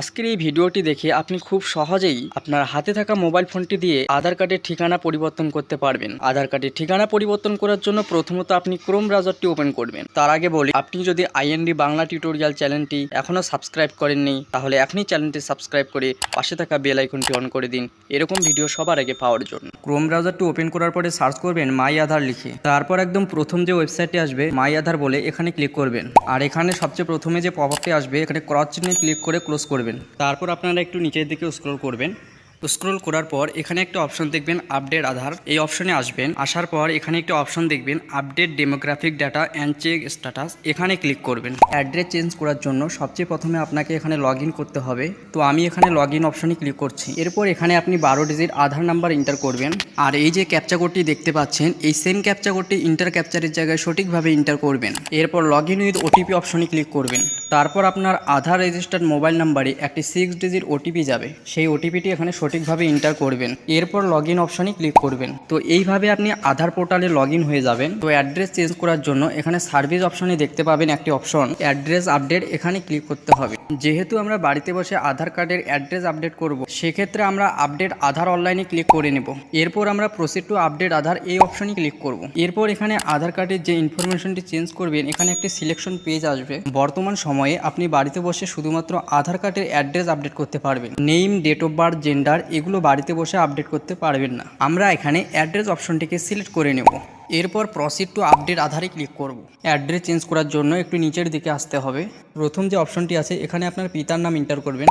আজকের এই ভিডিওটি দেখে আপনি খুব সহজেই আপনার হাতে থাকা মোবাইল ফোনটি দিয়ে আধার কার্ডের ঠিকানা পরিবর্তন করতে পারবেন। আধার কার্ডের ঠিকানা পরিবর্তন করার জন্য প্রথমত আপনি ক্রোম ব্রাউজারটি ওপেন করবেন। তার আগে বলি, আপনি যদি আইএনডি বাংলা টিউটোরিয়াল চ্যানেলটি এখনও সাবস্ক্রাইব করেননি, তাহলে এখনই চ্যানেলটি সাবস্ক্রাইব করে পাশে থাকা বেল আইকনটি অন করে দিন। এরকম ভিডিও সবার আগে পাওয়ার জন্য। ক্রোম ব্রাউজারটি ওপেন করার পরে সার্চ করবেন মাই আধার লিখে। তারপর একদম প্রথম যে ওয়েবসাইটটি আসবে, মাই আধার বলে এখানে ক্লিক করবেন। আর এখানে সবচেয়ে প্রথমে যে পপ আপটি আসবে, এখানে ক্রস চিহ্নে ক্লিক করে ক্লোজ করবেন। তারপর আপনারা একটু নিচের দিকে স্ক্রল করবেন। স্ক্রল করার পর এখানে একটা অপশন দেখবেন আপডেট আধার। এই অপশনে আসবেন। আসার পর এখানে একটা অপশন দেখবেন update demographic data and check status এখানে ক্লিক করবেন। অ্যাড্রেস চেঞ্জ করার জন্য সবচেয়ে প্রথমে আপনাকে এখানে লগ করতে হবে। তো আমি এখানে লগ ইন অপশনে ক্লিক করছি। এরপর এখানে আপনি বারো ডিজিট আধার নাম্বার ইন্টার করবেন। আর এই যে ক্যাপচা কোডটি দেখতে পাচ্ছেন, এই সেম ক্যাপচা কোডটি ইন্টার ক্যাপচারের জায়গায় সঠিকভাবে ইন্টার করবেন। এরপর লগ ইন উইথ ওটিপি অপশনে ক্লিক করবেন। তারপর আপনার আধার রেজিস্টার্ড মোবাইল নাম্বারে একটি সিক্স ডিজিট ওটিপি যাবে। সেই ওটিপিটি এখানে সঠিকভাবে এন্টার করবেন। এরপর লগ ইন অপশনে ক্লিক করবেন। তো এইভাবে আপনি আধার পোর্টালে লগ ইন হয়ে যাবেন। তো অ্যাড্রেস চেঞ্জ করার জন্য এখানে সার্ভিস অপশনে দেখতে পাবেন একটি অপশন অ্যাড্রেস আপডেট এখানে ক্লিক করতে হবে। যেহেতু আমরা বাড়িতে বসে আধার কার্ডের অ্যাড্রেস আপডেট করব, সেক্ষেত্রে আমরা আপডেট আধার অনলাইনে ক্লিক করে নেব। এরপর আমরা প্রসিড টু আপডেট আধার এই অপশনে ক্লিক করব। এরপর এখানে আধার কার্ডের যে ইনফরমেশনটি চেঞ্জ করবেন, এখানে একটি সিলেকশন পেজ আসবে। বর্তমান সময়ে আপনি বাড়িতে বসে শুধুমাত্র আধার কার্ডের অ্যাড্রেস আপডেট করতে পারবেন। Name date of birth gender এগুলো বাড়িতে বসে আপডেট করতে পারবেন না। আমরা এখানে অ্যাড্রেস অপশনটিকে সিলেক্ট করে নেব। এরপর প্রসিড টু আপডেট আধারে ক্লিক করব। অ্যাড্রেস চেঞ্জ করার জন্য একটু নিচের দিকে আসতে হবে। প্রথম যে অপশনটি আছে, এখানে আপনার পিতার নাম এন্টার করবেন।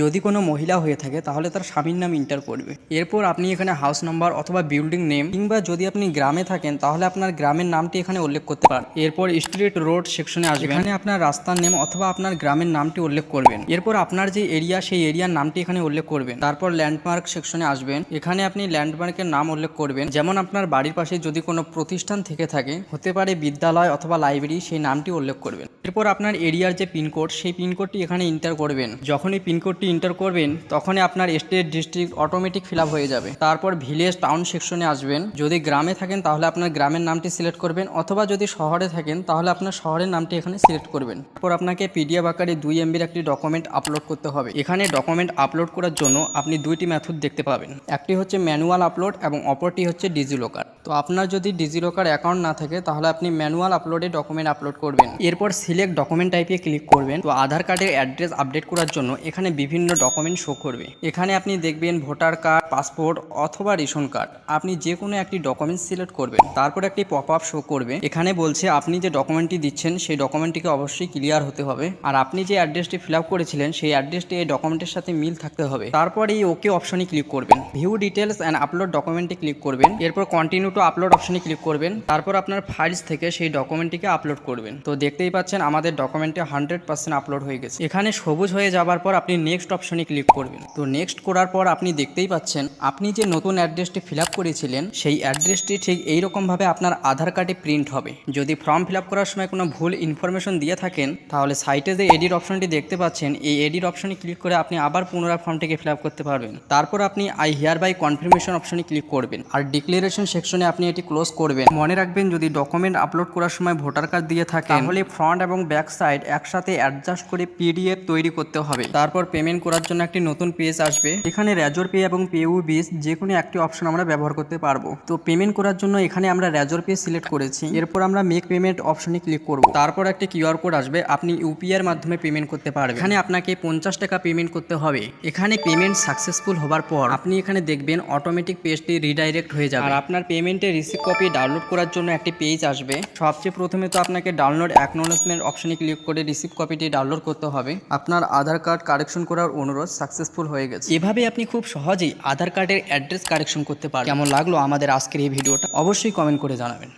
যদি কোনো মহিলা হয়ে থাকে, তাহলে তার স্বামীর নাম ইন্টার করবে। এরপর আপনি এখানে হাউস নাম্বার অথবা বিল্ডিং নেম কিংবা যদি আপনি গ্রামে থাকেন, তাহলে আপনার গ্রামের নামটি এখানে উল্লেখ করতে পারেন। এরপর স্ট্রিট রোড সেকশনে আসবে এখানে আপনার রাস্তার নেম অথবা আপনার গ্রামের নামটি উল্লেখ করবেন। এরপর আপনার যে এরিয়া সেই এরিয়ার নামটি এখানে উল্লেখ করবেন। তারপর ল্যান্ডমার্ক সেকশনে আসবেন। এখানে আপনি ল্যান্ডমার্কের নাম উল্লেখ করবেন। যেমন আপনার বাড়ির পাশে যদি কোনো প্রতিষ্ঠান থেকে থাকে, হতে পারে বিদ্যালয় অথবা লাইব্রেরি সেই নামটি উল্লেখ করবেন। এরপর আপনার এরিয়ার যে পিনকোড, সেই পিনকোডটি এখানে ইন্টার করবেন। যখনই পিনকোডটি ইন্টার করবেন, তখনই আপনার স্টেট ডিস্ট্রিক্ট অটোমেটিক ফিল হয়ে যাবে। তারপর ভিলেজ টাউন সেকশনে আসবেন। যদি গ্রামে থাকেন, তাহলে আপনার গ্রামের নামটি সিলেক্ট করবেন। অথবা যদি শহরে থাকেন, তাহলে আপনার শহরের নামটি এখানে সিলেক্ট করবেন। তারপর আপনাকে পিডিএফ আকারে দুই এমবির একটি ডকুমেন্ট আপলোড করতে হবে। এখানে ডকুমেন্ট আপলোড করার জন্য আপনি দুইটি মেথড দেখতে পাবেন। একটি হচ্ছে ম্যানুয়াল আপলোড এবং অপরটি হচ্ছে ডিজিলকার তো আপনার যদি ডিজিলকার অ্যাকাউন্ট না থাকে, তাহলে আপনি ম্যানুয়াল আপলোডে ডকুমেন্ট আপলোড করবেন। এরপর সিলেক্ট ডকুমেন্ট টাইপে ক্লিক করবেন। তো আধার কার্ডের অ্যাড্রেস আপডেট করার জন্য এখানে বিভিন্ন ডকুমেন্ট শো করবে। এখানে আপনি দেখবেন ভোটার কার্ড পাসপোর্ট অথবা রেশন কার্ড আপনি যে কোনো একটি ডকুমেন্ট সিলেক্ট করবেন। তারপর একটি পপ আপ শো করবে। এখানে বলছে, আপনি যে ডকুমেন্টটি দিচ্ছেন, সেই ডকুমেন্টটিকে অবশ্যই ক্লিয়ার হতে হবে। আর আপনি যে অ্যাড্রেসটি ফিল আপ করেছিলেন, সেই অ্যাড্রেসটি এই ডকুমেন্টের সাথে মিল থাকতে হবে। তারপর এই ওকে অপশনে ক্লিক করবেন। ভিউ ডিটেলস অ্যান্ড আপলোড ডকুমেন্টে ক্লিক করবেন। এরপর কন্টিনিউ টু আপলোড অপশনে ক্লিক করবেন। তারপর আপনার ফাইলস থেকে সেই ডকুমেন্টটিকে আপলোড করবেন। তো দেখতেই পাচ্ছেন আমাদের ডকুমেন্টে হান্ড্রেড পার্সেন্ট আপলোড হয়ে গেছে। এখানে সবুজ হয়ে যাবার পর আপনি নেক্সট অপশনে ক্লিক করবেন। তো নেক্সট করার পর আপনি দেখতেই পাচ্ছেন, আপনি যে নতুন অ্যাড্রেসটি ফিল করেছিলেন, সেই অ্যাড্রেসটি ঠিক এইরকমভাবে আপনার আধার কার্ডে প্রিন্ট হবে। যদি ফর্ম ফিল করার সময় কোনো ভুল ইনফরমেশন দিয়ে থাকেন, তাহলে সাইটে যে এডিট অপশনটি দেখতে পাচ্ছেন, এই এডিট অপশনে ক্লিক করে আপনি আবার পুনরায় ফর্মটিকে ফিল করতে পারবেন। তারপর আপনি আই হিয়ার বাই কনফার্মেশন অপশনে ক্লিক করবেন। আর ডিক্লারেশন সেকশনে আপনি এটি ক্লোজ করবেন। মনে রাখবেন, যদি ডকুমেন্ট আপলোড করার সময় ভোটার কার্ড দিয়ে থাকে, তাহলে ফ্রন্ট এবং ব্যাক সাইড একসাথে অ্যাডজাস্ট করে পিডিএফ তৈরি করতে হবে। তারপর পেমেন্ট করার জন্য একটি নতুন পেজ আসবে। এখানে র্যাজর পে এবং পেউ বিস যে কোনো একটি অপশন আমরা ব্যবহার করতে পারব। তো পেমেন্ট করার জন্য এখানে আমরা র্যাজর পে সিলেক্ট করেছি। এরপর আমরা মেক পেমেন্ট অপশনে ক্লিক করব। তারপর একটি কিউআর কোড আসবে। আপনি ইউপিআই এর মাধ্যমে পেমেন্ট করতে পারবেন। এখানে আপনাকে পঞ্চাশ টাকা পেমেন্ট করতে হবে। এখানে পেমেন্ট সাকসেসফুল হবার পর আপনি এখানে দেখবেন অটোমেটিক পেজটি রিডাইরেক্ট হয়ে যাবে। আর আপনার পেমেন্টের রিসিভ কপি ডাউনলোড করার জন্য একটি পেজ আসবে। সবচেয়ে প্রথমে তো আপনাকে ডাউনলোড অ্যাকনোলেজমেন্ট অপশনে ক্লিক করে রিসিভ কপিটি ডাউনলোড করতে হবে। আপনার আধার কার্ড কারেকশন করার অনুরোধ সাকসেসফুল হয়ে গেছে। এভাবে আপনি খুব সহজেই আধার কার্ডের অ্যাড্রেস কারেকশন করতে পারেন কেমন লাগল আমাদের আজকের এই ভিডিওটা? অবশ্যই কমেন্ট করে জানাবেন।